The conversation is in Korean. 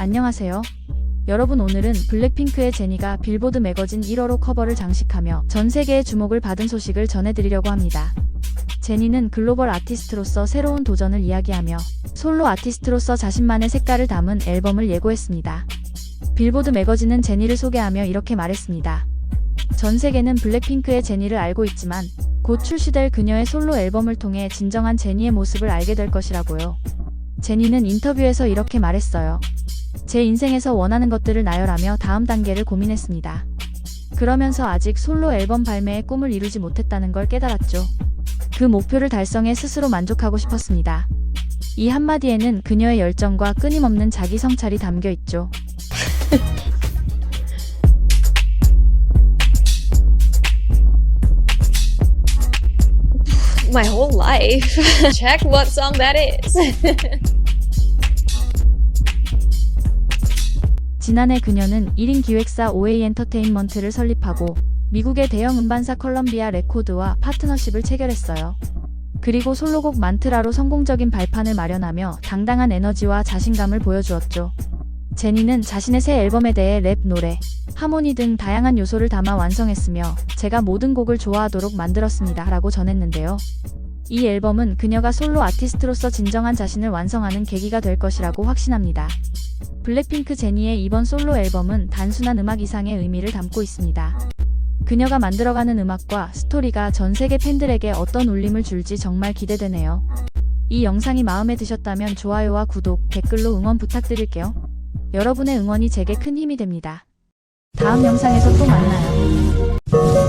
안녕하세요. 여러분 오늘은 블랙핑크의 제니가 빌보드 매거진 1월호 커버를 장식하며 전 세계의 주목을 받은 소식을 전해드리려고 합니다. 제니는 글로벌 아티스트로서 새로운 도전을 이야기하며 솔로 아티스트로서 자신만의 색깔을 담은 앨범을 예고했습니다. 빌보드 매거진은 제니를 소개하며 이렇게 말했습니다. 전 세계는 블랙핑크의 제니를 알고 있지만 곧 출시될 그녀의 솔로 앨범을 통해 진정한 제니의 모습을 알게 될 것이라고요. 제니는 인터뷰에서 이렇게 말했어요. 제 인생에서 원하는 것들을 나열하며 다음 단계를 고민했습니다. 그러면서 아직 솔로 앨범 발매의 꿈을 이루지 못했다는 걸 깨달았죠. 그 목표를 달성해 스스로 만족하고 싶었습니다. 이 한마디에는 그녀의 열정과 끊임없는 자기 성찰이 담겨 있죠. 지난해 그녀는 1인 기획사 OA 엔터테인먼트를 설립하고 미국의 대형 음반사 컬럼비아 레코드와 파트너십을 체결했어요. 그리고 솔로곡 만트라로 성공적인 발판을 마련하며 당당한 에너지와 자신감을 보여주었죠. 제니는 자신의 새 앨범에 대해 랩 노래, 하모니 등 다양한 요소를 담아 완성했으며 제가 모든 곡을 좋아하도록 만들었습니다 라고 전했는데요. 이 앨범은 그녀가 솔로 아티스트로서 진정한 자신을 완성하는 계기가 될 것이라고 확신합니다. 블랙핑크 제니의 이번 솔로 앨범은 단순한 음악 이상의 의미를 담고 있습니다. 그녀가 만들어가는 음악과 스토리가 전 세계 팬들에게 어떤 울림을 줄지 정말 기대되네요. 이 영상이 마음에 드셨다면 좋아요와 구독, 댓글로 응원 부탁드릴게요. 여러분의 응원이 제게 큰 힘이 됩니다. 다음 영상에서 또 만나요.